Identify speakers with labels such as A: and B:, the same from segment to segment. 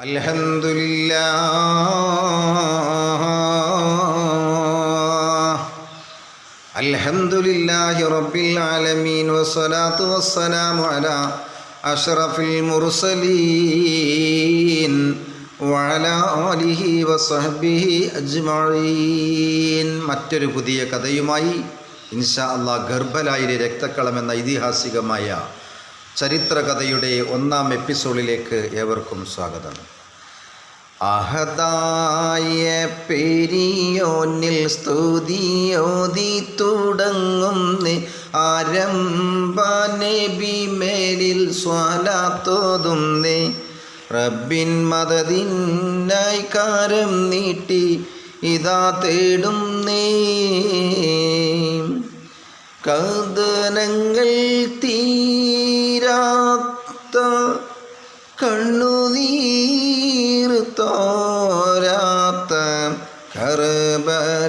A: الحمد لله الحمد لله رب العالمين والصلاة والسلام على أشرف المرسلين وعلى آله وصحبه أجمعين മറ്റൊരു പുതിയ കഥയുമായി ഇൻഷാ അള്ളാ ഗർഭലായിലെ രക്തക്കളം എന്ന ഐതിഹാസികമായ ചരിത്രകഥയുടെ ഒന്നാം എപ്പിസോഡിലേക്ക് ഏവർക്കും സ്വാഗതം. അഹദായ പെരിയോനിൽ സ്തുതിയോതി തുടങ്ങുന്ന ആരംഭിമേലിൽ നബി മേലിൽ സ്വലാത്തോതും റബ്ബിൻ മതതിന്നായി കാരം നീട്ടി ഇതാ തേടും നേ കഥനങ്ങൾ തീരാത്ത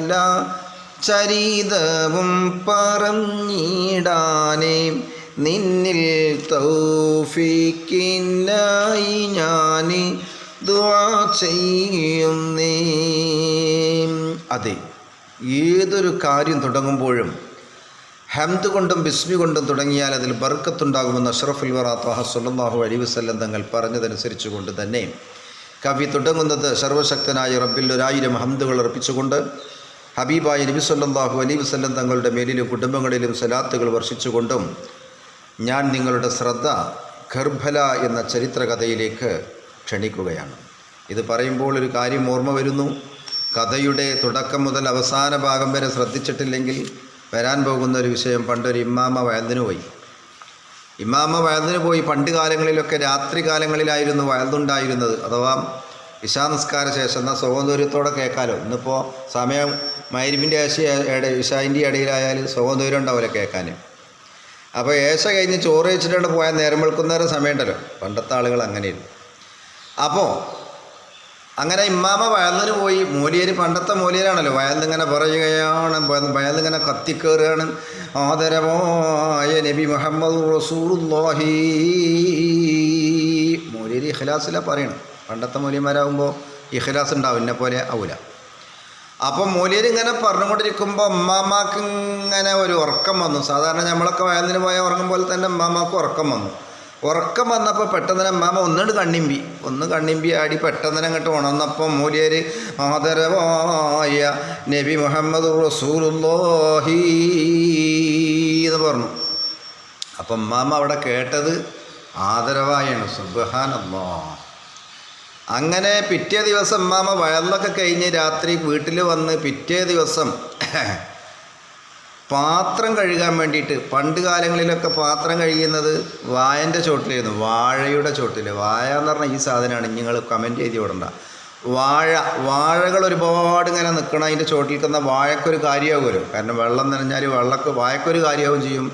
A: കർബല ചരിതവും പറഞ്ഞിടാനേ. നിന്നിൽ തൗഫിക്കിനായി ഞാൻ ദുവാ ചെയ്യുന്നേ. അതെ ഏതൊരു കാര്യം തുടങ്ങുമ്പോഴും ഹംദ് കൊണ്ടും ബിസ്മി കൊണ്ടും തുടങ്ങിയാൽ അതിൽ ബർക്കത്തുണ്ടാകുമെന്ന് അഷ്റഫുൽ വറാത്താഹ സുല്ലാഹു അലി വസ്ല്ലം തങ്ങൾ പറഞ്ഞതനുസരിച്ച് കൊണ്ട് തന്നെ കവി തുടങ്ങുന്നത് സർവശക്തനായ റബ്ബിൽ ഒരായിരം ഹംദുകൾ അർപ്പിച്ചുകൊണ്ട് ഹബീബായ നബി സല്ലാഹു അലൈഹി വസല്ലം തങ്ങളുടെ മേലിലും കുടുംബങ്ങളിലും സലാത്തുകൾ വർഷിച്ചുകൊണ്ടും ഞാൻ നിങ്ങളുടെ ശ്രദ്ധ ഖർബല എന്ന ചരിത്രകഥയിലേക്ക് ക്ഷണിക്കുകയാണ്. ഇത് പറയുമ്പോൾ ഒരു കാര്യം ഓർമ്മ വരുന്നു. കഥയുടെ തുടക്കം മുതൽ അവസാന ഭാഗം വരെ ശ്രദ്ധിച്ചിട്ടില്ലെങ്കിൽ വരാൻ പോകുന്ന ഒരു വിഷയം പണ്ടൊരു ഇമ്മാമ വയലിന് പോയി. ഇമ്മാമ വയലിന് പോയി പണ്ട് കാലങ്ങളിലൊക്കെ രാത്രി കാലങ്ങളിലായിരുന്നു വയലുണ്ടായിരുന്നത്. അഥവാ ഇശാനസ്കാര ശേഷം എന്നാൽ സ്വാതന്ത്ര്യത്തോടെ കേൾക്കാലോ. ഇന്നിപ്പോൾ സമയം മൈരിമിന്റെ ഏശ ഇഷാന്റെ ഇടയിലായാലും സ്വാതന്ത്ര്യം ഉണ്ടാവില്ല കേൾക്കാൻ. അപ്പോൾ ഏശ കഴിഞ്ഞ് ചോറ് വെച്ചിട്ടാണ് പോയാൽ നേരം വെളുക്കുന്നേരം സമയമുണ്ടല്ലോ. പണ്ടത്തെ ആളുകൾ അങ്ങനെയായിരുന്നു. അപ്പോൾ അങ്ങനെ ഇമ്മാമ വയന്നിന് പോയി. മൂലിയര് പണ്ടത്തെ മൂലിയരാണല്ലോ. വയന്നിങ്ങനെ പറയുകയാണ്. വയന്നിങ്ങനെ കത്തിക്കേറുകയാണ്. ആദരവായ നബി മുഹമ്മദ് റസൂറുല്ലാഹി മൂലിയര് ഇഖ്ലാസില പറയണം പണ്ടത്തെ മൂലിയന്മാരാകുമ്പോൾ ഇഖ്ലാസ് ഉണ്ടാവും. എന്നെ പോലെ ആവൂല. അപ്പം മൂലിയർ ഇങ്ങനെ പറഞ്ഞുകൊണ്ടിരിക്കുമ്പോൾ അമ്മാമാക്ക് ഇങ്ങനെ ഒരു ഉറക്കം വന്നു. സാധാരണ നമ്മളൊക്കെ വയലിന് പോയ ഉറങ്ങും പോലെ തന്നെ അമ്മാമാക്ക് ഉറക്കം വന്നു. ഉറക്കം വന്നപ്പോൾ പെട്ടെന്ന് അമ്മാമ ഒന്നുകൊണ്ട് കണ്ണിമ്പി. ഒന്ന് കണ്ണിമ്പി ആടി പെട്ടെന്ന് അങ്ങോട്ട് ഉണർന്നപ്പോൾ മൂലിയർ ആദരവായ നബി മുഹമ്മദ് റസൂലുല്ലാഹി എന്ന് പറഞ്ഞു. അപ്പം അമ്മാമ അവിടെ കേട്ടത് ആദരവായാണ്. സുബഹാനല്ലാ അങ്ങനെ പിറ്റേ ദിവസം മാമ വയറിലൊക്കെ കഴിഞ്ഞ് രാത്രി വീട്ടിൽ വന്ന് പിറ്റേ ദിവസം പാത്രം കഴുകാൻ വേണ്ടിയിട്ട് പണ്ട് കാലങ്ങളിലൊക്കെ പാത്രം കഴുകുന്നത് വായന്റെ ചോട്ടിലായിരുന്നു വാഴയുടെ ചോട്ടിൽ വാഴ എന്ന് പറഞ്ഞാൽ ഈ സാധനമാണ് നിങ്ങൾ കമന്റ് ചെയ്ത് വിടണ്ട. വാഴ വാഴകൾ ഒരുപാട് ഇങ്ങനെ നിൽക്കണം അതിന്റെ ചോട്ടിൽ നിൽക്കുന്ന വാഴക്കൊരു കാര്യമാകുമല്ലോ. കാരണം വെള്ളം നനഞ്ഞാൽ വെള്ളക്ക് വാഴക്കൊരു കാര്യമാവും ചെയ്യും.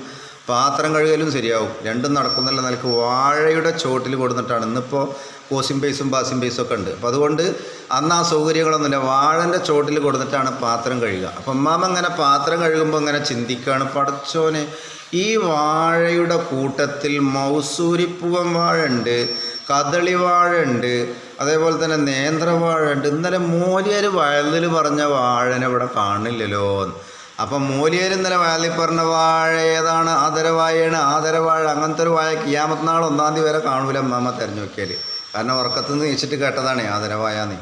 A: പാത്രം കഴുകലും ശരിയാവും. രണ്ടും നടക്കുന്നില്ല നിലയ്ക്ക് വാഴയുടെ ചോട്ടിൽ കൊടുത്തിട്ടാണ്. ഇന്നിപ്പോൾ കോസിം ബേസും ബാസിം ബേസും ഒക്കെ ഉണ്ട്. അപ്പോൾ അതുകൊണ്ട് അന്ന് ആ സൗകര്യങ്ങളൊന്നുമില്ല വാഴന്റെ ചോട്ടിൽ കൊടുത്തിട്ടാണ് പാത്രം കഴുകുക. അപ്പം അമ്മാമ അങ്ങനെ പാത്രം കഴുകുമ്പോൾ ഇങ്ങനെ ചിന്തിക്കുകയാണ് പടച്ചോന് ഈ വാഴയുടെ കൂട്ടത്തിൽ മൗസൂരിപ്പൂവൻ വാഴ ഉണ്ട് കദളി വാഴ ഉണ്ട് അതേപോലെ തന്നെ നേന്ത്രവാഴ ഉണ്ട് ഇന്നലെ മോലിയർ വയലിൽ പറഞ്ഞ വാഴനെ ഇവിടെ കാണില്ലല്ലോ അപ്പം മൂലിയർ ഇന്നലെ വയലിൽ പറഞ്ഞ വാഴ ഏതാണ്? ആദരവാഴയാണ് ആദരവാഴ. അങ്ങനത്തെ ഒരു വാഴ കിയാമത്ത് നാൾ ഒന്നാം തീയതി വരെ കാണൂല അമ്മ തിരഞ്ഞു നോക്കിയാൽ കാരണം ഉറക്കത്ത് നിന്ന് വെച്ചിട്ട് കേട്ടതാണ് ആദരവാഴാന്ന്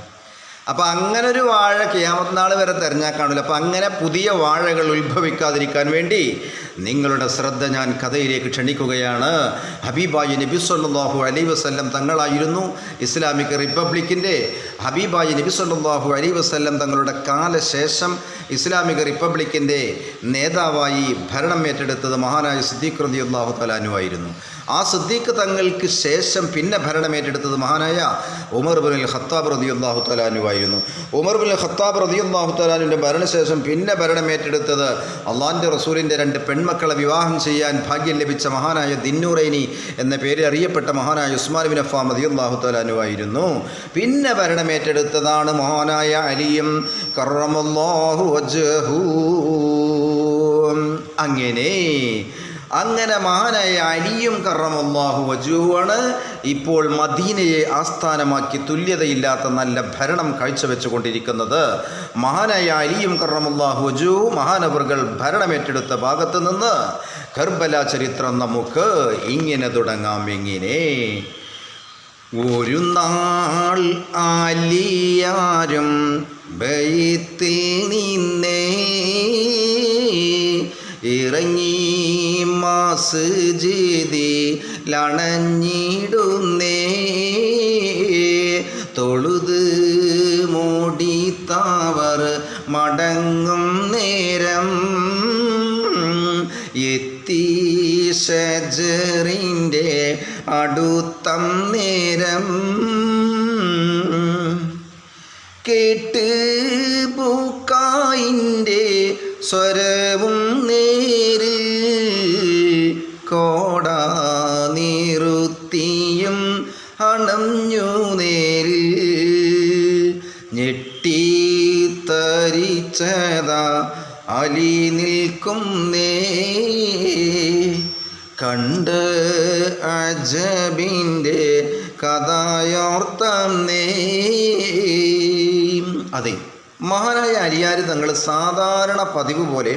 A: അപ്പം അങ്ങനെ ഒരു വാഴ കിയാമത്ത് നാൾ വരെ തിരഞ്ഞാൽ കാണില്ല അപ്പം അങ്ങനെ പുതിയ വാഴകൾ ഉത്ഭവിക്കാതിരിക്കാൻ വേണ്ടി നിങ്ങളുടെ ശ്രദ്ധ ഞാൻ കഥയിലേക്ക് ക്ഷണിക്കുകയാണ്. ഹബീബായി നബി സല്ലാഹു അലൈ വസ്ല്ലം തങ്ങളായിരുന്നു ഇസ്ലാമിക് റിപ്പബ്ലിക്കിന്റെ ഹബീബായി നബി സല്ലാഹു അലൈ വസ്ല്ലം തങ്ങളുടെ കാലശേഷം ഇസ്ലാമിക റിപ്പബ്ലിക്കിന്റെ നേതാവായി ഭരണം ഏറ്റെടുത്തത് മഹാനായ സിദ്ദീഖ് റതി അള്ളാഹു തലാനുവായിരുന്നു ആ സിദ്ദീഖ് തങ്ങൾക്ക് ശേഷം പിന്നെ ഭരണം ഏറ്റെടുത്തത് മഹാനായ ഉമർ ബുൽ ഖത്താബ് റതി അള്ളാഹു തലാനുവായിരുന്നു ഉമർ ബുൽ ഖത്താബ് റതി അള്ളാഹു തലാനുവിന്റെ ഭരണശേഷം പിന്നെ ഭരണം ഏറ്റെടുത്തത് അള്ളാഹിന്റെ റസൂലിന്റെ രണ്ട് പെൺമക്കളെ വിവാഹം ചെയ്യാൻ ഭാഗ്യം ലഭിച്ച മഹാനായ ദിന്നൂറൈനി എന്ന പേരിൽ അറിയപ്പെട്ട മഹാനായ ഉസ്മാൻ ബിൻ അഫാം അള്ളാഹു തലാനുവായിരുന്നു പിന്നെ ഭരണമേറ്റെടുത്തതാണ് മഹാനായ അലിയും കറമല്ലാഹു അങ്ങനെ അങ്ങനെ മഹാനായ അലിയും കറമല്ലാഹു വജുവാണ് ഇപ്പോൾ മദീനയെ ആസ്ഥാനമാക്കി തുല്യതയില്ലാത്ത നല്ല ഭരണം കാഴ്ചവെച്ചുകൊണ്ടിരിക്കുന്നത്. മഹാനായ അലിയും കറമല്ലാഹു വജു മഹാനവറുകൾ ഭരണമേറ്റെടുത്ത ഭാഗത്ത് നിന്ന് കർബല ചരിത്രം നമുക്ക് ഇങ്ങനെ തുടങ്ങാം. എങ്ങനെ? ഒരു നാൾ ആലിയാരും ബൈത്തിൽ നിന്നേ മാസ്ജിദി ലണഞ്ഞിടുന്നേ. തൊഴുത് മൂടിത്താവർ മടങ്ങും നേരം. എത്തി ഷജറിന്റെ അടുത്തം നേരം. കേട്ട് പൂക്കായിന്റെ സ്വരവും നേരിൽ കോടാ നീറുത്തിയും അണഞ്ഞു നേരിൽ ഞെട്ടിത്തരിച്ചതാ അലി നിൽക്കും നേ കണ്ട് അജബിന്റെ കഥയോർത്തം നേ അതെ മഹാനായ അലിയാർ തങ്ങൾ സാധാരണ പതിവ് പോലെ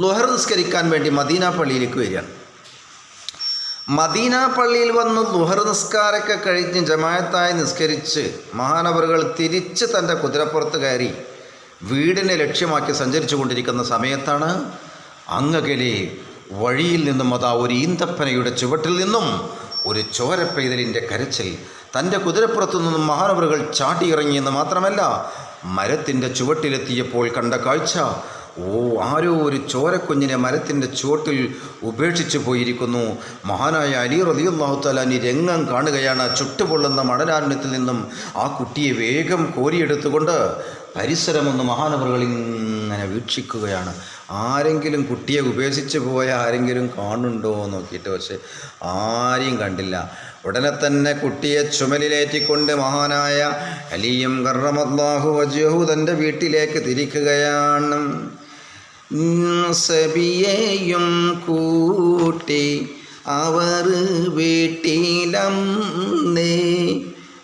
A: ലുഹർ നിസ്കരിക്കാൻ വേണ്ടി മദീന പള്ളിയിലേക്ക് വരികയാണ്. മദീന പള്ളിയിൽ വന്ന് ദുഹർ നിസ്കാരമൊക്കെ കഴിഞ്ഞ് ജമായത്തായി നിസ്കരിച്ച് മഹാനവറുകൾ തിരിച്ച് തന്റെ കുതിരപ്പുറത്ത് കയറി വീടിനെ ലക്ഷ്യമാക്കി സഞ്ചരിച്ചു കൊണ്ടിരിക്കുന്ന സമയത്താണ് അങ്ങകലെ വഴിയിൽ നിന്നും അതാ ഒരു ഈന്തപ്പനയുടെ ചുവട്ടിൽ നിന്നും ഒരു ചോരപ്പെയ്തലിന്റെ കരച്ചിൽ. തന്റെ കുതിരപ്പുറത്തു നിന്നും മഹാനവറുകൾ ചാട്ടിയിറങ്ങിയെന്ന് മാത്രമല്ല മരത്തിന്റെ ചുവട്ടിലെത്തിയപ്പോൾ കണ്ട കാഴ്ച ഓ ആരോ ഒരു ചോരക്കുഞ്ഞിനെ മരത്തിന്റെ ചുവട്ടിൽ ഉപേക്ഷിച്ചു പോയിരിക്കുന്നു. മഹാനായ അലി റലിയുള്ളാഹു തലാനി രംഗം കാണുകയാണ്. ചുട്ടുപൊള്ളുന്ന മണലാരണ്യത്തിൽ നിന്നും ആ കുട്ടിയെ വേഗം കോരിയെടുത്തുകൊണ്ട് പരിസരമൊന്ന് മഹാനവറുകൾ ഇങ്ങനെ വീക്ഷിക്കുകയാണ്. ആരെങ്കിലും കുട്ടിയെ ഉപേക്ഷിച്ച് പോയ ആരെങ്കിലും കാണുന്നുണ്ടോ എന്ന് നോക്കിയിട്ട് പക്ഷെ ആരെയും കണ്ടില്ല. ഉടനെ തന്നെ കുട്ടിയെ ചുമലിലേറ്റിക്കൊണ്ട് മഹാനായ അലിയും കറമല്ലാഹു വജഹു തന്റെ വീട്ടിലേക്ക് തിരിക്കുകയാണ്. സബിയെയും കൂട്ടി അവർ വീട്ടിലന്നേ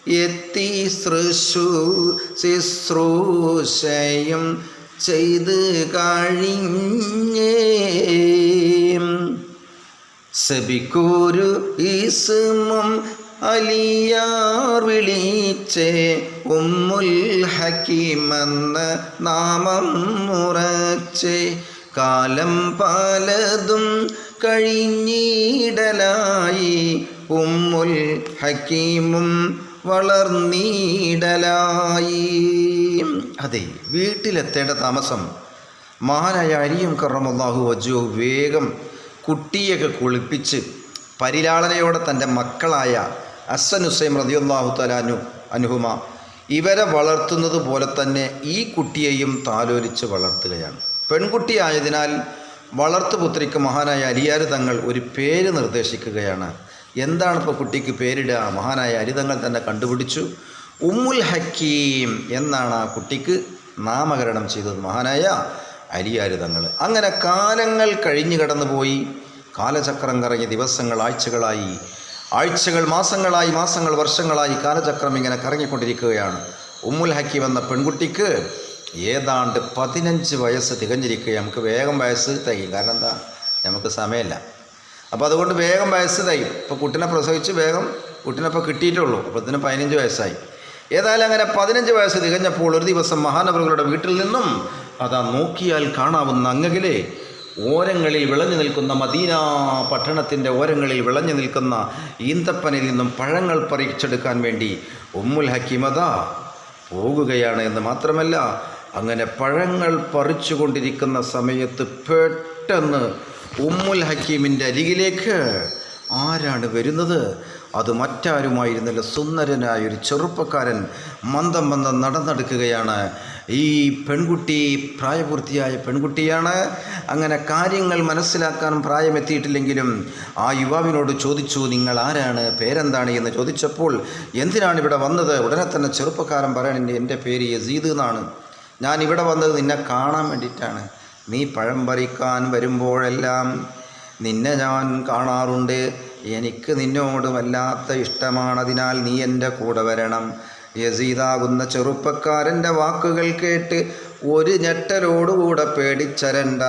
A: എത്തി ശ്രശു ശുശ്രൂഷയും ചെയ്ത് കഴിഞ്ഞേ. സബിക്കൂരു ഈസ്മം അലിയാർ വിളിച്ചേ. ഉമ്മുൽ ഹക്കീമെന്ന് നാമം മുറച്ചേ. കാലം പലതും കഴിഞ്ഞിടലായി. ഉമ്മുൽ ഹക്കീമും വളർന്നീടലായി. അതെ വീട്ടിലെത്തേണ്ട താമസം. മഹാനായ അരിയും കറമുള്ളാഹു വജു വേഗം കുട്ടിയൊക്കെ കുളിപ്പിച്ച് പരിലാളനയോടെ തന്റെ മക്കളായ അസൻ ഹുസൈൻ റതിയുല്ലാഹു തലാനു അനുഹുമ ഇവരെ വളർത്തുന്നത് പോലെ തന്നെ ഈ കുട്ടിയെയും താലോലിച്ച് വളർത്തുകയാണ്. പെൺകുട്ടിയായതിനാൽ വളർത്തുപുത്രിക്ക് മഹാനായ അലിയാർ തങ്ങൾ ഒരു പേര് നിർദ്ദേശിക്കുകയാണ്. എന്താണ് ഇപ്പോൾ കുട്ടിക്ക് പേരിടുക? മഹാനായ അരിതങ്ങൾ തന്നെ കണ്ടുപിടിച്ചു. ഉമ്മുൽ ഹക്കീം എന്നാണ് ആ കുട്ടിക്ക് നാമകരണം ചെയ്തത്. മഹാനായ അലിയാർ തങ്ങൾ. അങ്ങനെ കാലങ്ങൾ കഴിഞ്ഞു കടന്നുപോയി. കാലചക്രം കറങ്ങിയ ദിവസങ്ങൾ ആഴ്ചകളായി. ആഴ്ചകൾ മാസങ്ങളായി മാസങ്ങൾ വർഷങ്ങളായി കാലചക്രം ഇങ്ങനെ കറങ്ങിക്കൊണ്ടിരിക്കുകയാണ്. ഉമ്മുൽ ഹക്കീം എന്ന പെൺകുട്ടിക്ക് ഏതാണ്ട് പതിനഞ്ച് വയസ്സ് തികഞ്ഞിരിക്കുക നമുക്ക് വേഗം വയസ്സ് തികയും. കാരണം എന്താ? നമുക്ക് സമയമില്ല. അപ്പോൾ അതുകൊണ്ട് വേഗം വയസ്സ് തയ്യും ഇപ്പോൾ കുട്ടിനെ പ്രസവിച്ച് വേഗം കുട്ടിനെ ഇപ്പോൾ കിട്ടിയിട്ടുള്ളൂ. അപ്പോൾ ഇതിന് പതിനഞ്ച് വയസ്സായി. ഏതായാലും അങ്ങനെ പതിനഞ്ച് വയസ്സ് തികഞ്ഞപ്പോൾ ഒരു ദിവസം മഹാനവറുകളുടെ വീട്ടിൽ നിന്നും അതാ നോക്കിയാൽ കാണാവുന്ന അങ്ങകിലെ ഓരങ്ങളിൽ വിളഞ്ഞു നിൽക്കുന്ന മദീന പട്ടണത്തിന്റെ ഓരങ്ങളിൽ വിളഞ്ഞു നിൽക്കുന്ന ഈന്തപ്പനിൽ നിന്നും പഴങ്ങൾ പറിച്ചെടുക്കാൻ വേണ്ടി ഉമ്മുൽ ഹക്കിമത പോകുകയാണ് എന്ന് മാത്രമല്ല അങ്ങനെ പഴങ്ങൾ പറിച്ചുകൊണ്ടിരിക്കുന്ന സമയത്ത് പെട്ടെന്ന് ഉമ്മുൽ ഹക്കീമിന്റെ അരികിലേക്ക് ആരാണ് വരുന്നത്? അത് മറ്റാരുമായിരുന്നില്ല. സുന്ദരനായ ഒരു ചെറുപ്പക്കാരൻ മന്ദം മന്ദം നടന്നെടുക്കുകയാണ്. ഈ പെൺകുട്ടി പ്രായപൂർത്തിയായ പെൺകുട്ടിയാണ്. അങ്ങനെ കാര്യങ്ങൾ മനസ്സിലാക്കാൻ പ്രായമെത്തിയിട്ടില്ലെങ്കിലും ആ യുവാവിനോട് ചോദിച്ചു നിങ്ങൾ ആരാണ്? പേരെന്താണ്? എന്ന് ചോദിച്ചപ്പോൾ എന്തിനാണ് ഇവിടെ വന്നത്? ഉടനെ തന്നെ ചെറുപ്പക്കാരൻ പറയണെന്റെ എന്റെ പേര് യസീദ് എന്നാണ്. ഞാൻ ഇവിടെ വന്നത് നിന്നെ കാണാൻ വേണ്ടിയിട്ടാണ്. നീ പഴം പറിക്കാൻ വരുമ്പോഴെല്ലാം നിന്നെ ഞാൻ കാണാറുണ്ട്. എനിക്ക് നിന്നോട് വല്ലാത്ത ഇഷ്ടമാണതിനാൽ നീ എന്റെ കൂടെ വരണം. യസീദാകുന്ന ചെറുപ്പക്കാരന്റെ വാക്കുകൾ കേട്ട് ഒരു ഞെട്ടലോടുകൂടെ പേടിച്ചരണ്ട.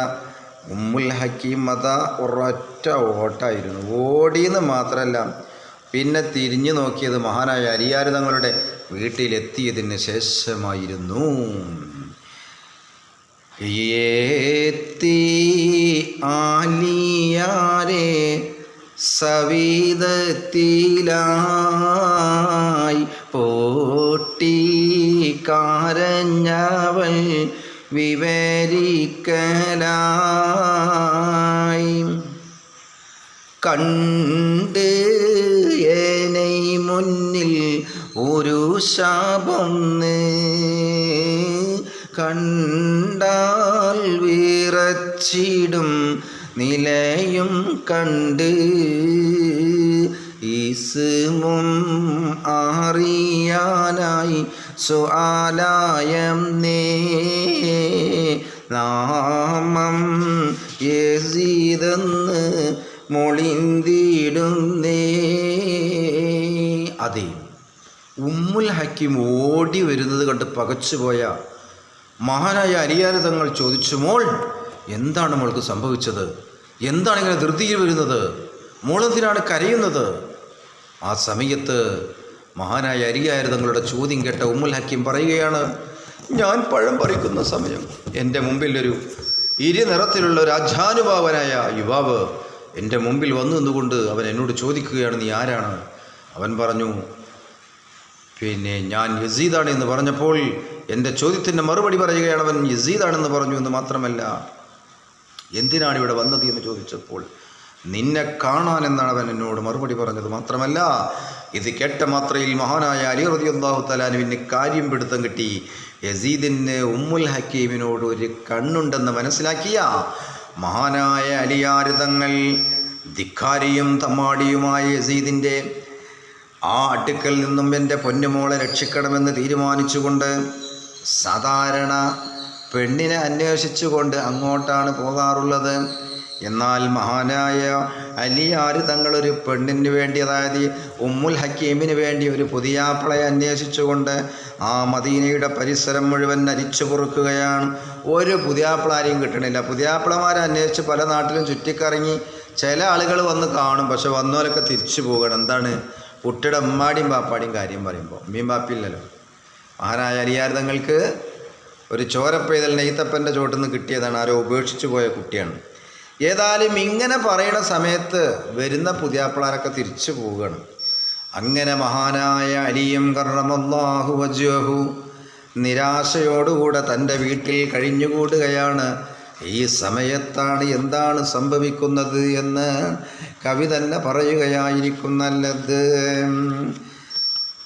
A: ഉമ്മുൽ ഹക്കീം മത ഒരൊറ്റ ഓട്ടായിരുന്നു. ഓടിയെന്ന് മാത്രമല്ല പിന്നെ തിരിഞ്ഞു നോക്കിയത് മഹാനായ അരിയാർ തങ്ങളുടെ വീട്ടിലെത്തിയതിന് ശേഷമായിരുന്നു. ആലിയാരെ സവിധത്തിലായി പോട്ടി കാരഞ്ഞവൾ വിവരിക്കലായി. കണ്ട് ഏനെ മുന്നിൽ ഒരു ശാപം കണ്ടാൽ വിറച്ചിടും നിലയും കണ്ട് ഈസ്മും അറിയാനായി സുആലായം നേ. നാമം യസീതെന്ന് മൊളിന്തിടുന്നേ. അതെ ഉമ്മുൽ ഹക്കീം ഓടി വരുന്നത് കണ്ട് പകച്ചുപോയ മഹാനായ അരിയാരതങ്ങൾ ചോദിച്ചു മോൾ എന്താണ് മോൾക്ക് സംഭവിച്ചത്? എന്താണ് ഇങ്ങനെ ധൃതിയിൽ വരുന്നത്? മോളെന്തിനാണ് കരയുന്നത്? ആ സമയത്ത് മഹാനായ അരിയാര് തങ്ങളുടെ ചോദ്യം കേട്ട ഉമ്മുൽ ഹക്കീം പറയുകയാണ് ഞാൻ പഴം പറിക്കുന്ന സമയം. എന്റെ മുമ്പിൽ ഒരു ഇരു നിറത്തിലുള്ള ഒരു അജാനുഭാവനായ യുവാവ് എന്റെ മുമ്പിൽ വന്നു നിന്നുകൊണ്ട് അവൻ എന്നോട് ചോദിക്കുകയാണ് നീ ആരാണ്? അവൻ പറഞ്ഞു പിന്നെ ഞാൻ യസീദാണ് എന്ന് പറഞ്ഞപ്പോൾ എന്റെ ചോദ്യത്തിന്റെ മറുപടി പറയുകയാണ് അവൻ യസീദാണെന്ന് പറഞ്ഞു എന്ന് മാത്രമല്ല എന്തിനാണ് ഇവിടെ വന്നത്? എന്ന് ചോദിച്ചപ്പോൾ നിന്നെ കാണാൻ എന്നാണ് അവൻ എന്നോട് മറുപടി പറഞ്ഞത്. മാത്രമല്ല ഇത് കേട്ട മാത്രയിൽ മഹാനായ അലി റതി അള്ളാഹു തലാനുവിന് കാര്യം പിടുത്തം കിട്ടി. യസീദിന് ഉമ്മുൽ ഹക്കീമിനോട് ഒരു കണ്ണുണ്ടെന്ന് മനസ്സിലാക്കിയ മഹാനായ അലിയാരിതങ്ങൾ ധിക്കാരിയും തമ്മാടിയുമായ യസീദിന്റെ ആ അടുക്കൽ നിന്നും എന്റെ പൊന്നുമോളെ രക്ഷിക്കണമെന്ന് തീരുമാനിച്ചുകൊണ്ട് സാധാരണ പെണ്ണിനെ അന്വേഷിച്ചുകൊണ്ട് അങ്ങോട്ടാണ് പോകാറുള്ളത്. എന്നാൽ മഹാനായ അലിയാര് തങ്ങളൊരു പെണ്ണിന് വേണ്ടി അതായത് ഉമ്മുൽ ഹക്കീമിന് വേണ്ടി ഒരു പുതിയാപ്പിളയെ അന്വേഷിച്ചുകൊണ്ട് ആ മദീനയുടെ പരിസരം മുഴുവൻ അരിച്ചു പൊറുക്കുകയാണ്. ഒരു പുതിയാപ്പിളാരെയും കിട്ടണില്ല. പുതിയാപ്പിളമാരെ അന്വേഷിച്ച് പല നാട്ടിലും ചുറ്റിക്കറങ്ങി ചില ആളുകൾ വന്ന് കാണും. പക്ഷെ വന്നവരൊക്കെ തിരിച്ചു പോകണം. എന്താണ്? കുട്ടിയുടെ ഉമ്മാടിയും പാപ്പാടിയും കാര്യം പറയുമ്പോൾ. ഉമ്മയും പാപ്പില്ലല്ലോ മഹാനായ അലിയാർ തങ്ങൾക്ക് ഒരു ചോരപ്പെയ്തൽ നെയ്ത്തപ്പന്റെ ചോട്ടിൽ നിന്ന് കിട്ടിയതാണ്. ആരോ ഉപേക്ഷിച്ചു പോയ കുട്ടിയാണ്. ഏതായാലും ഇങ്ങനെ പറയുന്ന സമയത്ത് വരുന്ന പുതിയാപ്പിളാരൊക്കെ തിരിച്ചു പോവുകയാണ്. അങ്ങനെ മഹാനായ അലിയും കർണമല്ലാഹു വജുഹു നിരാശയോടുകൂടെ തന്റെ വീട്ടിൽ കഴിഞ്ഞുകൂടുകയാണ്. ഈ സമയത്താണ് എന്താണ് സംഭവിക്കുന്നത് എന്ന് കവി തന്നെ പറയുകയായിരിക്കും നല്ലത്.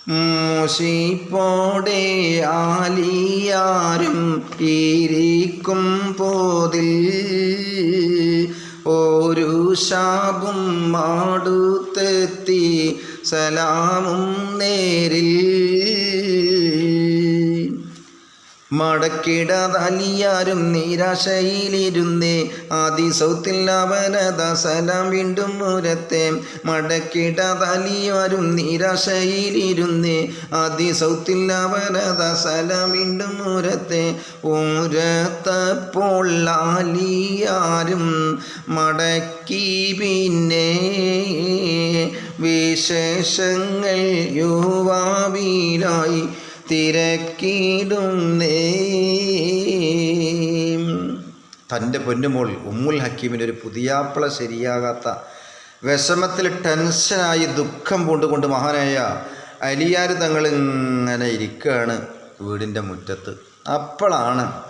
A: മൂശിപ്പോടെ ആലിയാരും ഇരിക്കും പോതിൽ ഒരു ശാപും മാടുത്തെത്തി സലാമും നേരിൽ മടക്കിടാതലിയാരും നിരാശയിലിരുന്നേ. ആദി സൗത്തിൽ അവനത സലാം വീണ്ടും മുരത്തെ. മടക്കിടാതലിയാരും നിരാശയിലിരുന്നേ. ആദി സൗത്തിൽ അവനത സലാം വീണ്ടും മുരത്തെ. ഊരത്തപ്പോൾ ആലിയാരും മടക്കി പിന്നെ. വിശേഷങ്ങൾ യുവാവിലായി തിരക്കിടുന്നേ. തന്റെ പൊന്നുമോൾ ഉമ്മുൽ ഹക്കീമിന് ഒരു പുതിയാപ്പിള ശരിയാകാത്ത വിഷമത്തിൽ ടെൻഷനായി ദുഃഖം പൂണ്ടുകൊണ്ട് മഹാനായ അലിയാർ തങ്ങൾ ഇങ്ങനെ ഇരിക്കുകയാണ് വീടിന്റെ മുറ്റത്ത്. അപ്പോഴാണ്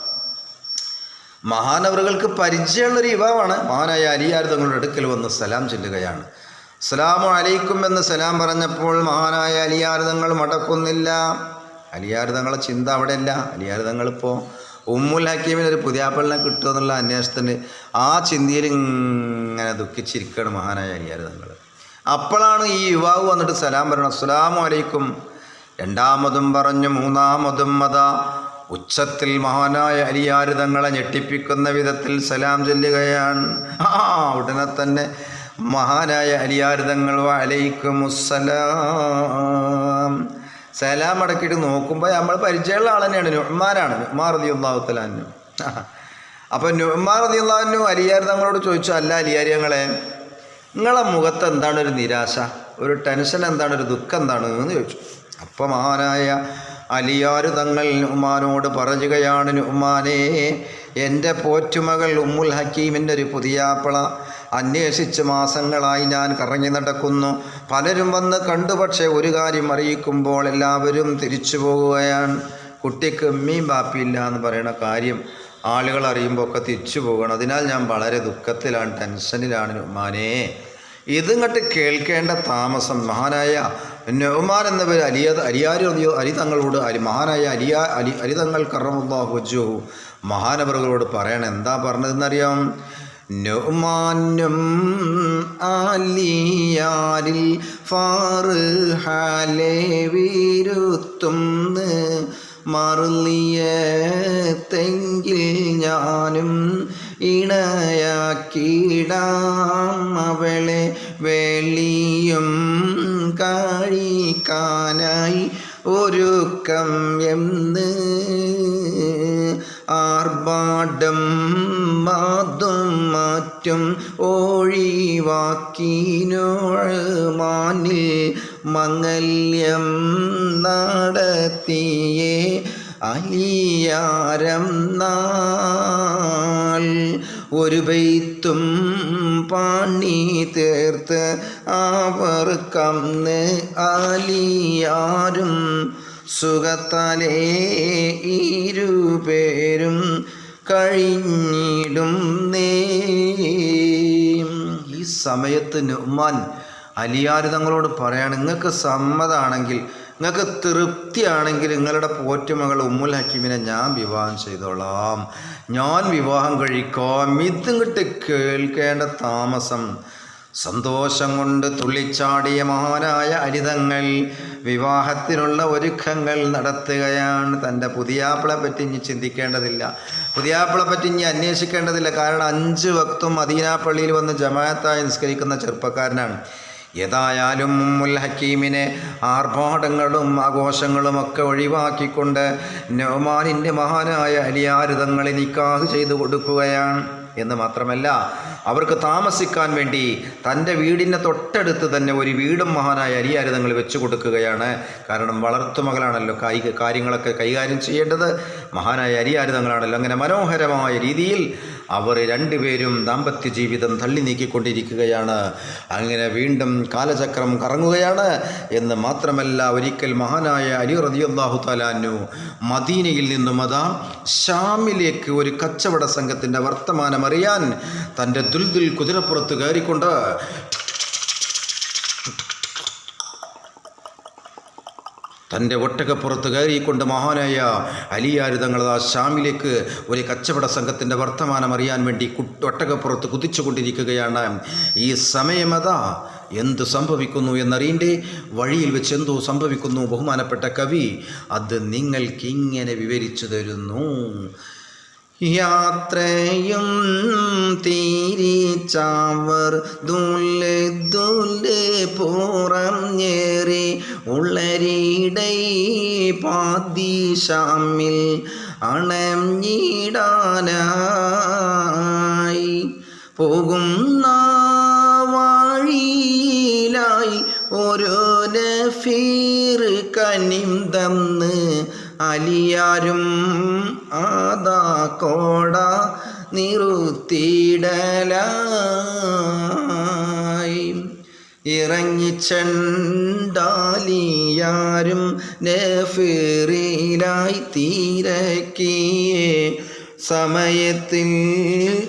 A: മഹാനവറുകൾക്ക് പരിചയമുള്ളൊരു യുവാവാണ്. മഹാനായ അലിയാർ തങ്ങളുടെ അടുക്കൽ വന്ന് സലാം ചെല്ലുകയാണ്. സലാമോ അലൈക്കും എന്ന് സലാം പറഞ്ഞപ്പോൾ മഹാനായ അലിയാർ തങ്ങൾ മടക്കുന്നില്ല. അലിയാർ തങ്ങളെ ചിന്ത അവിടെയല്ല. അലിയാർ തങ്ങളിപ്പോൾ ഉമ്മുൽ ഹക്കീമിന് ഒരു പുതിയാപ്പിളിനെ കിട്ടുമെന്നുള്ള അന്വേഷണത്തിന് ആ ചിന്തയിൽ ഇങ്ങനെ ദുഃഖിച്ചിരിക്കുകയാണ് മഹാനായ അലിയാർ തങ്ങൾ അപ്പോഴാണ് ഈ യുവാവ് വന്നിട്ട് സലാം പറയണം അസ്സലാമു അലൈക്കും. രണ്ടാമതും പറഞ്ഞു മൂന്നാമതും മത ഉച്ചത്തിൽ മഹാനായ അലിയാർ തങ്ങളെ ഞെട്ടിപ്പിക്കുന്ന വിധത്തിൽ സലാം ചൊല്ലുകയാണ്. ആ ഉടനെ തന്നെ മഹാനായ അലിയാർ തങ്ങൾ വലൈക്കും മുസ്സലാം സലാം അടക്കിയിട്ട് നോക്കുമ്പോൾ നമ്മൾ പരിചയമുള്ള ആൾ തന്നെയാണ്. നുഹ്മാനാണ് നുഹ്മാർ റതി അള്ളാഹുത്തലാനു അപ്പോൾ നുഹ്മാർ റതി അള്ളാഹുനു അലിയാർ തങ്ങളോട് ചോദിച്ചു അല്ല അലിയാരിയങ്ങളെ നിങ്ങളെ മുഖത്ത് എന്താണ് ഒരു നിരാശ? ഒരു ടെൻഷൻ എന്താണ്? ഒരു ദുഃഖം എന്താണ്? എന്ന് ചോദിച്ചു. അപ്പോൾ മഹാനായ അലിയാർ തങ്ങൾ നുഹ്മാനോട് പറയുകയാണ് നുഹ്മാനേ എന്റെ പോറ്റുമകൾ ഉമ്മുൽ ഹക്കീമിന്റെ ഒരു പുതിയാപ്പിള അന്വേഷിച്ച് മാസങ്ങളായി ഞാൻ കറങ്ങി നടക്കുന്നു. പലരും വന്ന് കണ്ടു. പക്ഷേ ഒരു കാര്യം അറിയിക്കുമ്പോൾ എല്ലാവരും തിരിച്ചു പോകുകയാണ്. കുട്ടിക്ക് ഉമ്മയും ബാപ്പിയില്ല എന്ന് പറയുന്ന കാര്യം ആളുകൾ അറിയുമ്പോൾ ഒക്കെ തിരിച്ചു പോകണം അതിനാൽ ഞാൻ വളരെ ദുഃഖത്തിലാണ് ടെൻഷനിലാണ്. മാനേ ഇതിങ്ങട്ട് കേൾക്കേണ്ട താമസം മഹാനായ നൗമാൻ എന്നവർ അലിയ അലിയാരി അലിയോ അലി തങ്ങളോട് അലി മഹാനായ അലിയ അലി അലി തങ്ങൾ കറമുല്ലാഹുജു മഹാനവറുകളോട് പറയണം. എന്താ പറഞ്ഞതെന്നറിയാം? നൊമാനും ആലിയാരിൽ ഫാറുഹാലെ വീരുത്തുന്ന് മറുളിയ തെങ്കിൽ ഞാനും ഇണയാക്കിടാം അവളെ വെളിയും കഴിക്കാനായി ഒരുക്കം എന്ന് ആർഭാടം മാതും മാറ്റും ഒഴിവാക്കിനോഴ്മാനിൽ മംഗല്യം നടത്തിയേ അലിയാരം നാൾ. ഒരു ബൈത്തും പാണി തീർത്ത് അവർക്കന്ന് കന്ന് ആലിയാരും സുഖത്താലേ ഇരുപേരും കഴിഞ്ഞിടും സമയത്ത് നുമാൻ അലിയാർ തങ്ങളോട് പറയാണ് നിങ്ങൾക്ക് സമ്മതാണെങ്കിൽ നിങ്ങൾക്ക് തൃപ്തിയാണെങ്കിൽ നിങ്ങളുടെ പോറ്റുമകൾ ഉമ്മുൽ ഹക്കീമിനെ ഞാൻ വിവാഹം ചെയ്തോളാം. ഞാൻ വിവാഹം കഴിക്കാം. ഇതിങ്ങോട്ട് കേൾക്കേണ്ട താമസം സന്തോഷം കൊണ്ട് തുള്ളിച്ചാടിയ മഹാനായ അരിതങ്ങൾ വിവാഹത്തിനുള്ള ഒരുക്കങ്ങൾ നടത്തുകയാണ്. തന്റെ പുതിയാപ്പിളെ പറ്റി ഇനി ചിന്തിക്കേണ്ടതില്ല. പുതിയാപ്പിളെ പറ്റി ഇനി അന്വേഷിക്കേണ്ടതില്ല. കാരണം അഞ്ച് വക്തും അദീനാപ്പള്ളിയിൽ വന്ന് ജമാഅത്തായി നിസ്കരിക്കുന്ന ചെറുപ്പക്കാരനാണ്. ഏതായാലും മുൽ ഹക്കീമിനെ ആർഭാടങ്ങളും ആഘോഷങ്ങളും ഒക്കെ ഒഴിവാക്കിക്കൊണ്ട് നൊമാനിന്റെ മഹാനായ അലിയാരുതങ്ങളെ നിക്കാഹ് ചെയ്തു കൊടുക്കുകയാണ്. എന്ന് മാത്രമല്ല അവർക്ക് താമസിക്കാൻ വേണ്ടി തന്റെ വീടിന്റെ തൊട്ടടുത്ത് തന്നെ ഒരു വീടും മഹാനായ അരിയാരുതങ്ങൾ വെച്ചു കൊടുക്കുകയാണ്. കാരണം വളർത്തുമകളാണല്ലോ കായിക കാര്യങ്ങളൊക്കെ കൈകാര്യം ചെയ്യേണ്ടത്. മഹാനായ അരിയാരുതങ്ങളാണല്ലോ അങ്ങനെ മനോഹരമായ രീതിയിൽ അവർ രണ്ടുപേരും ദാമ്പത്യ ജീവിതം തള്ളി നീക്കിക്കൊണ്ടിരിക്കുകയാണ്. അങ്ങനെ വീണ്ടും കാലചക്രം കറങ്ങുകയാണ് എന്ന് മാത്രമല്ല ഒരിക്കൽ മഹാനായ അലി റതിയാഹു താലാനു മദീനയിൽ നിന്നും അതാ ഷാമിലേക്ക് ഒരു കച്ചവട സംഘത്തിന്റെ വർത്തമാനം അറിയാൻ തന്റെ ദുൽദുൽ കുതിരപ്പുറത്ത് കയറിക്കൊണ്ട് തന്റെ ഒട്ടകപ്പുറത്ത് കയറിക്കൊണ്ട് മഹാനായ അലിയാർ തങ്ങളതാ ആ ഷാമിലേക്ക് ഒരു കച്ചവട സംഘത്തിന്റെ വർത്തമാനം അറിയാൻ വേണ്ടി ഒട്ടകപ്പുറത്ത് കുതിച്ചുകൊണ്ടിരിക്കുകയാണ്. ഈ സമയമതാ എന്ത് സംഭവിക്കുന്നു എന്നറിയണ്ടേ? വഴിയിൽ വെച്ച് എന്തോ സംഭവിക്കുന്നു. ബഹുമാനപ്പെട്ട കവി അത് നിങ്ങൾക്കിങ്ങനെ വിവരിച്ചു തരുന്നു. യാത്രയും തിരിച്ചവർ ദുൽ ദുല്ല് പുറഞ്ഞേറി ഉള്ളരിടൈ പാതിശാമിൽ അണഞ്ഞിടാനായി പോകുന്ന വഴിയിലായി ഒരു നഫീർ കനിം തന്ന് അലിയാരും ആദാ കോട നിറുത്തിടലായി ഇറങ്ങിച്ചണ്ടാലിയാരും നെഫിറിലായി തീരക്കിയേ. സമയത്തിൽ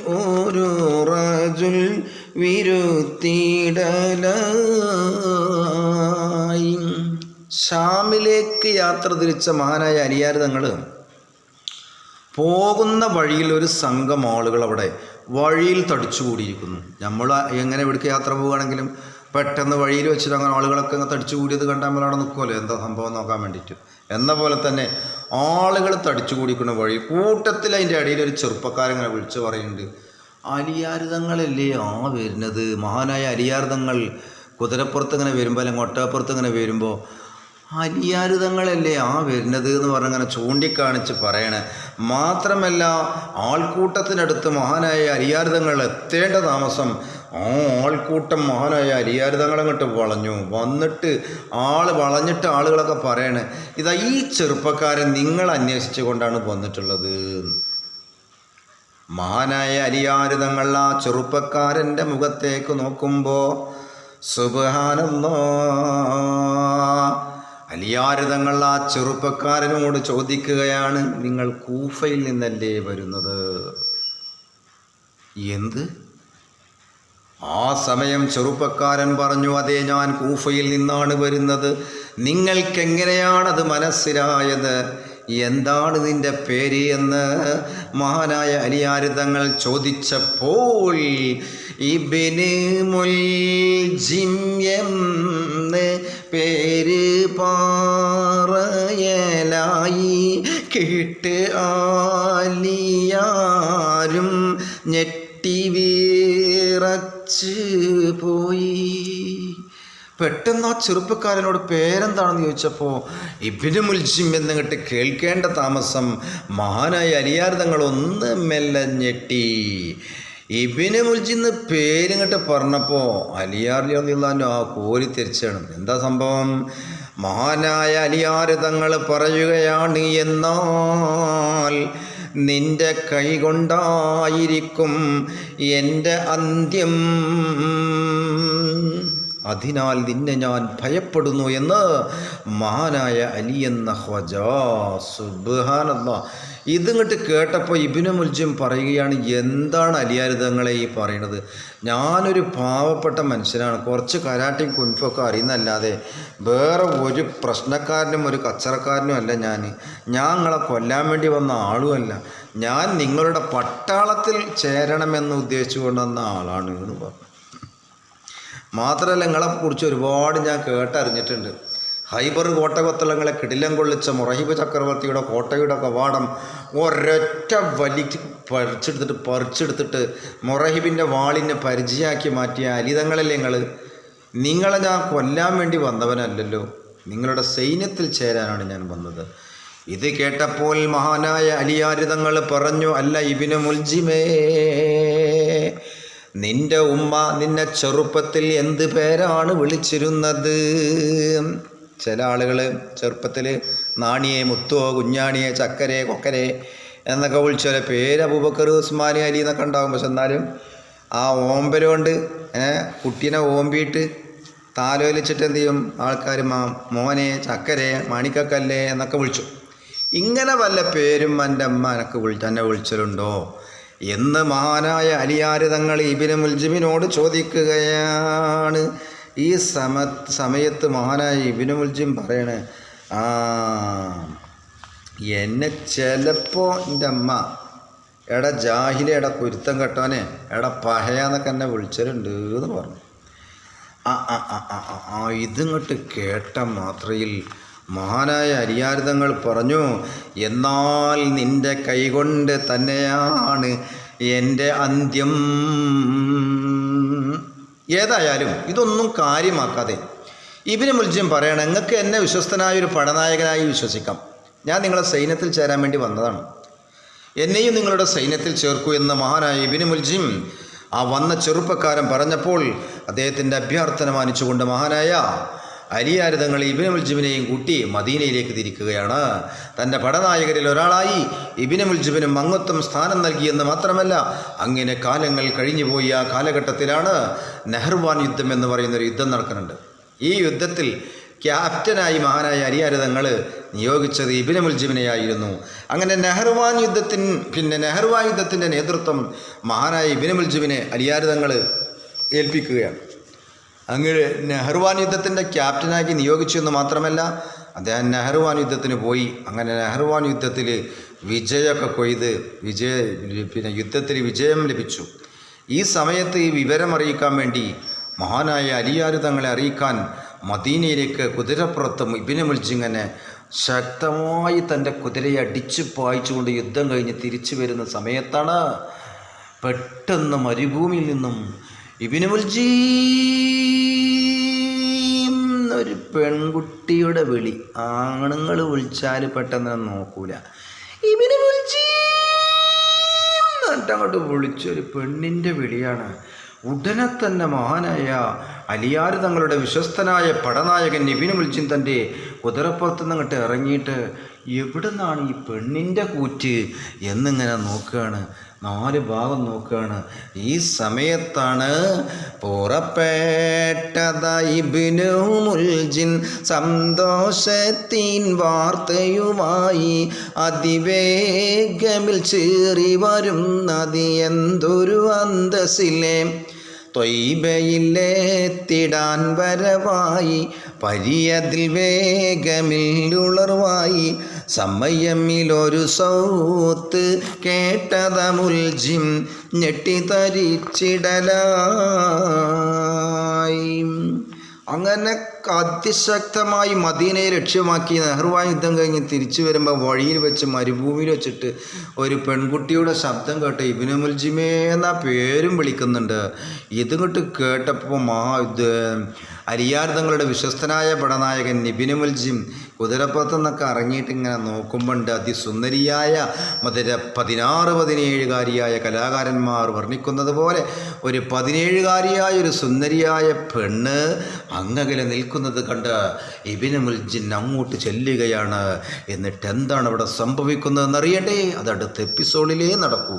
A: ഓരോ റജുൽ വിരുത്തിടലായി ഷാമിലേക്ക് യാത്ര തിരിച്ച മഹാനായ അരിയാർ തങ്ങൾ പോകുന്ന വഴിയിൽ ഒരു സംഘം ആളുകൾ അവിടെ വഴിയിൽ തടിച്ചുകൂടിയിരിക്കുന്നു. നമ്മൾ എങ്ങനെ ഇവിടേക്ക് യാത്ര പോവുകയാണെങ്കിലും പെട്ടെന്ന് വഴിയിൽ വെച്ചിട്ട് അങ്ങനെ ആളുകളൊക്കെ അങ്ങ് തടിച്ചു കൂടിയത് കണ്ടാൽ നമ്മൾ അവിടെ നിൽക്കുമല്ലോ? എന്താ സംഭവം നോക്കാൻ വേണ്ടിയിട്ട്. എന്ന പോലെ തന്നെ ആളുകൾ തടിച്ചു കൂടിക്കുന്ന വഴി കൂട്ടത്തിൽ അതിന്റെ ഇടയിൽ ഒരു ചെറുപ്പക്കാരങ്ങനെ വിളിച്ചു പറയുന്നുണ്ട്. അലിയാരിതങ്ങളല്ലേ ആ വരുന്നത്? മഹാനായ അലിയാരിതങ്ങൾ കുതിരപ്പുറത്ത് ഇങ്ങനെ വരുമ്പോൾ അല്ലെങ്കിൽ ഒട്ടകപ്പുറത്ത് ഇങ്ങനെ വരുമ്പോൾ അലിയാരിതങ്ങളല്ലേ ആ വരുന്നത് എന്ന് പറഞ്ഞങ്ങനെ ചൂണ്ടിക്കാണിച്ച് പറയണേ. മാത്രമല്ല ആൾക്കൂട്ടത്തിനടുത്ത് മഹാനായ അരിയാരുതങ്ങൾ എത്തേണ്ട താമസം ആ ആൾക്കൂട്ടം മഹാനായ അലിയാരിതങ്ങൾ അങ്ങോട്ട് വളഞ്ഞു. വന്നിട്ട് ആൾ വളഞ്ഞിട്ട് ആളുകളൊക്കെ പറയണേ ഇതാ ഈ ചെറുപ്പക്കാരൻ നിങ്ങൾ അന്വേഷിച്ചു കൊണ്ടാണ് വന്നിട്ടുള്ളത്. മഹാനായ അരിയാരുതങ്ങൾ ആ ചെറുപ്പക്കാരന്റെ മുഖത്തേക്ക് നോക്കുമ്പോൾ സുബഹാനല്ലോ അലിയാരിതങ്ങൾ ആ ചെറുപ്പക്കാരനോട് ചോദിക്കുകയാണ് നിങ്ങൾ കൂഫയിൽ നിന്നല്ലേ വരുന്നത്? എന്ത്? ആ സമയം ചെറുപ്പക്കാരൻ പറഞ്ഞു അതേ ഞാൻ കൂഫയിൽ നിന്നാണ് വരുന്നത്. നിങ്ങൾക്കെങ്ങനെയാണത് മനസ്സിലായത്? എന്താണ് നിന്റെ പേര് എന്ന്? മഹാനായ അലിയാരിതങ്ങൾ ചോദിച്ചപ്പോൾ ഇബിന് മുൽജിം എന്ന് പേര് പാറയലായി കേട്ട് ആലിയാരും ഞെട്ടി വീറച്ച് പോയി. പെട്ടെന്ന് ആ ചെറുപ്പക്കാരനോട് പേരെന്താണെന്ന് ചോദിച്ചപ്പോൾ ഇബിന് മുൽജിം എന്നിങ്ങോട്ട് കേൾക്കേണ്ട താമസം മഹാനായ അലിയാർ ഒന്ന് മെല്ലെ ഞെട്ടി. ഇബിന് മുൽജിന്ന് പേരിങ്ങോട്ട് പറഞ്ഞപ്പോൾ അലിയാർലിയുള്ള ആ കോരി തിരിച്ചാണ് എന്താ സംഭവം? മഹാനായ അലിയാർ തങ്ങൾ പറയുകയാണ് എന്നാൽ നിന്റെ കൈ കൊണ്ടായിരിക്കും എന്റെ അന്ത്യം. അതിനാൽ നിന്നെ ഞാൻ ഭയപ്പെടുന്നു എന്ന് മഹാനായ അലി എന്ന ഹ്വജാ സുബാനല്ല ഇതിങ്ങോട്ട് കേട്ടപ്പോൾ ഇബിനു മുൽജിം പറയുകയാണ് എന്താണ് അലിയാരിതങ്ങളെ ഈ പറയണത്? ഞാനൊരു പാവപ്പെട്ട മനുഷ്യനാണ്. കുറച്ച് കരാട്ടിയും കുൻഫൊക്കെ അറിയുന്നല്ലാതെ വേറെ ഒരു പ്രശ്നക്കാരനും ഒരു കച്ചറക്കാരനും അല്ല ഞാൻ ഞാൻ നിങ്ങളെ കൊല്ലാൻ വേണ്ടി വന്ന ആളുമല്ല ഞാൻ നിങ്ങളുടെ പട്ടാളത്തിൽ ചേരണമെന്ന് ഉദ്ദേശിച്ചു കൊണ്ടുവന്ന ആളാണ് എന്ന് പറഞ്ഞു. മാത്രമല്ല നിങ്ങളെ കുറിച്ച് ഒരുപാട് ഞാൻ കേട്ടറിഞ്ഞിട്ടുണ്ട്. ഹൈബർ കോട്ടകൊത്തളങ്ങളെ കിടിലം കൊള്ളിച്ച മുറഹിബ് ചക്രവർത്തിയുടെ കോട്ടയുടെ കവാടം ഒരൊറ്റ വലിക്ക് പറിച്ചെടുത്തിട്ട് പറിച്ചെടുത്തിട്ട് മുറഹിബിന്റെ വാളിനെ പരിചയമാക്കി മാറ്റിയ അലിതങ്ങളല്ലേ നിങ്ങൾ നിങ്ങളെ ഞാൻ കൊല്ലാൻ വേണ്ടി വന്നവനല്ലല്ലോ. നിങ്ങളുടെ സൈന്യത്തിൽ ചേരാനാണ് ഞാൻ വന്നത്. ഇത് കേട്ടപ്പോൾ മഹാനായ അലിയാരിതങ്ങൾ പറഞ്ഞു അല്ല ഇബിന് മുൽജിമേ നിന്റെ ഉമ്മ നിന്നെ ചെറുപ്പത്തിൽ എന്ത് പേരാണ് വിളിച്ചിരുന്നത്? ചില ആളുകൾ ചെറുപ്പത്തിൽ നാണിയെ മുത്തോ കുഞ്ഞാണിയെ ചക്കരെ കൊക്കരെ എന്നൊക്കെ വിളിച്ച ചില പേര് അബൂബക്കർ ഉസ്മാൻ അലി എന്നൊക്കെ ഉണ്ടാകും പക്ഷെ എന്നാലും ആ ഓമ്പലുകൊണ്ട് കുട്ടീനെ ഓമ്പിയിട്ട് താലോലിച്ചിട്ട് എന്ത് ചെയ്യും? ആൾക്കാർ മാ മോനെ ചക്കരെ മാണിക്കക്കല്ലേ എന്നൊക്കെ വിളിച്ചു. ഇങ്ങനെ വല്ല പേരും എന്റെ അമ്മ എനക്ക് വിളി തന്നെ വിളിച്ചിട്ടുണ്ടോ എന്ന് മഹാനായ അലിയാരി തങ്ങൾ ഇബിന് മുൽജിമിനോട് ചോദിക്കുകയാണ്. ഈ സമ സമയത്ത് മഹാനായ ഇബിനു മുൽജിം പറയണേ ആ എന്നെ ചിലപ്പോൾ എന്റെ അമ്മ എടാ ജാഹിലെ എടാ കുരുത്തം കെട്ടോനെ എടാ പഹയാന്നൊക്കെ എന്നെ വിളിച്ചിട്ടുണ്ട് എന്ന് പറഞ്ഞു. ആ ആ ആ ആ, ആ ഇതിങ്ങോട്ട് കേട്ട മാത്രയിൽ മഹാനായ അരിയാരിതങ്ങൾ പറഞ്ഞു എന്നാൽ നിന്റെ കൈകൊണ്ട് തന്നെയാണ് എന്റെ അന്ത്യം. ഏതായാലും ഇതൊന്നും കാര്യമാക്കാതെ ഇബിന് മുൽജിം പറയണം നിങ്ങൾക്ക് എന്നെ വിശ്വസ്തനായ ഒരു പടനായകനായി വിശ്വസിക്കാം. ഞാൻ നിങ്ങളെ സൈന്യത്തിൽ ചേരാൻ വേണ്ടി വന്നതാണ്. എന്നെയും നിങ്ങളുടെ സൈന്യത്തിൽ ചേർക്കൂ എന്ന് മഹാനായ ഇബിന് മുൽജിം ആ വന്ന ചെറുപ്പക്കാരൻ പറഞ്ഞപ്പോൾ അദ്ദേഹത്തിന്റെ അഭ്യർത്ഥന മാനിച്ചുകൊണ്ട് മഹാനായ അലിയാരിതങ്ങൾ ഇബിന് മുൽജിബിനെയും കൂട്ടി മദീനയിലേക്ക് തിരിക്കുകയാണ്. തന്റെ പടനായകരിൽ ഒരാളായി ഇബിന് മുൽജിബിനും അംഗത്വം സ്ഥാനം നൽകിയെന്ന് മാത്രമല്ല അങ്ങനെ കാലങ്ങൾ കഴിഞ്ഞുപോയി ആ കാലഘട്ടത്തിലാണ് നെഹ്റുവാൻ യുദ്ധം എന്ന് പറയുന്നൊരു യുദ്ധം നടക്കുന്നുണ്ട്. ഈ യുദ്ധത്തിൽ ക്യാപ്റ്റനായി മഹാനായ അരിയാരിതങ്ങൾ നിയോഗിച്ചത് ഇബിന് മുൽജിബിനെയായിരുന്നു. അങ്ങനെ നെഹ്റുവാൻ യുദ്ധത്തിന് പിന്നെ നെഹ്റുവാൻ യുദ്ധത്തിന്റെ നേതൃത്വം മഹാനായ ഇബിന് മുൽജിബിനെ അരിയാരിതങ്ങൾ ഏൽപ്പിക്കുകയാണ്. അങ്ങനെ നെഹ്റുവാൻ യുദ്ധത്തിന്റെ ക്യാപ്റ്റനാക്കി നിയോഗിച്ചു എന്ന് മാത്രമല്ല അദ്ദേഹം നെഹ്റുവാൻ യുദ്ധത്തിന് പോയി. അങ്ങനെ നെഹ്റുവാൻ യുദ്ധത്തിൽ വിജയമൊക്കെ കൊയ്ത് വിജയ പിന്നെ യുദ്ധത്തിൽ വിജയം ലഭിച്ചു. ഈ സമയത്ത് ഈ വിവരം അറിയിക്കാൻ വേണ്ടി മഹാനായ അലിയാർ തങ്ങളെ അറിയിക്കാൻ മദീനയിലേക്ക് കുതിരപ്പുറത്ത് ഇബിന് മുൽജിങ്ങനെ ശക്തമായി തന്റെ കുതിരയെ അടിച്ചു പായിച്ചുകൊണ്ട് യുദ്ധം കഴിഞ്ഞ് തിരിച്ചു വരുന്ന സമയത്താണ് പെട്ടെന്ന് മരുഭൂമിയിൽ നിന്നും ഇബിന് മുൽജീ ഒരു പെൺകുട്ടിയുടെ വിളി. ആണുങ്ങൾ വിളിച്ചാൽ പെട്ടെന്ന് നോക്കൂല. ഇബിന് വിളിച്ചീ അങ്ങോട്ട് വിളിച്ചൊരു പെണ്ണിന്റെ വിളിയാണ്. ഉടനെ തന്നെ മഹാനായ അലിയാർ തങ്ങളുടെ വിശ്വസ്തനായ പടനായകൻ നിബിന് വിളിച്ചിൻ തന്റെ കുതിരപ്പുറത്ത് നിന്നിട്ട് ഇറങ്ങിയിട്ട് എവിടെ നിന്നാണ് ഈ പെണ്ണിന്റെ കൂറ്റ്? എന്നിങ്ങനെ നോക്കുകയാണ്. നാല് ഭാഗം നോക്കുകയാണ്. ഈ സമയത്താണ് പുറപ്പെട്ടതൈബിനുമുൽജിൻ സന്തോഷത്തിൻ വാർത്തയുമായി അതിവേഗമിൽ ചേറി വരുന്നത് എന്തൊരു അന്തസ്സിലെ. തൊയ്ബയിലെത്തിടാൻ വരവായി പരിയതിൽ വേഗമിൽ ഉളർവായി സമയമിലൊരു സൗത്ത് കേട്ടതമുൽജിം ഞെട്ടിത്തരിച്ചിടലായി അങ്ങനെ അതിശക്തമായി മദീനയെ ലക്ഷ്യമാക്കി നെഹ്റുവാ യുദ്ധം കഴിഞ്ഞ് തിരിച്ചു വരുമ്പോൾ വഴിയിൽ വെച്ച് മരുഭൂമിയിൽ വെച്ചിട്ട് ഒരു പെൺകുട്ടിയുടെ ശബ്ദം കേട്ട് ഇബിനു മുൽജിമേ എന്ന പേരും വിളിക്കുന്നുണ്ട്. ഇതുകൊണ്ട് കേട്ടപ്പോൾ മാ ഇത് അരിയാർ തങ്ങളുടെ വിശ്വസ്തനായ പടനായകൻ നിബിനു മുൽജിം നിന്നൊക്കെ ഇറങ്ങിയിട്ട് ഇങ്ങനെ നോക്കുമ്പോണ്ട് അതിസുന്ദരിയായ മധുര പതിനാറ് പതിനേഴുകാരിയായ കലാകാരന്മാർ വർണിക്കുന്നത് പോലെ ഒരു പതിനേഴുകാരിയായ ഒരു സുന്ദരിയായ പെണ്ണ് അങ്ങകലെ നിൽക്കുന്നത് കണ്ട് ഇബിന് മുൽജിൻ അങ്ങോട്ട് ചെല്ലുകയാണ്. എന്നിട്ട് എന്താണ് അവിടെ സംഭവിക്കുന്നതെന്ന് അറിയട്ടെ അത് അടുത്ത എപ്പിസോഡിലേ നടക്കൂ.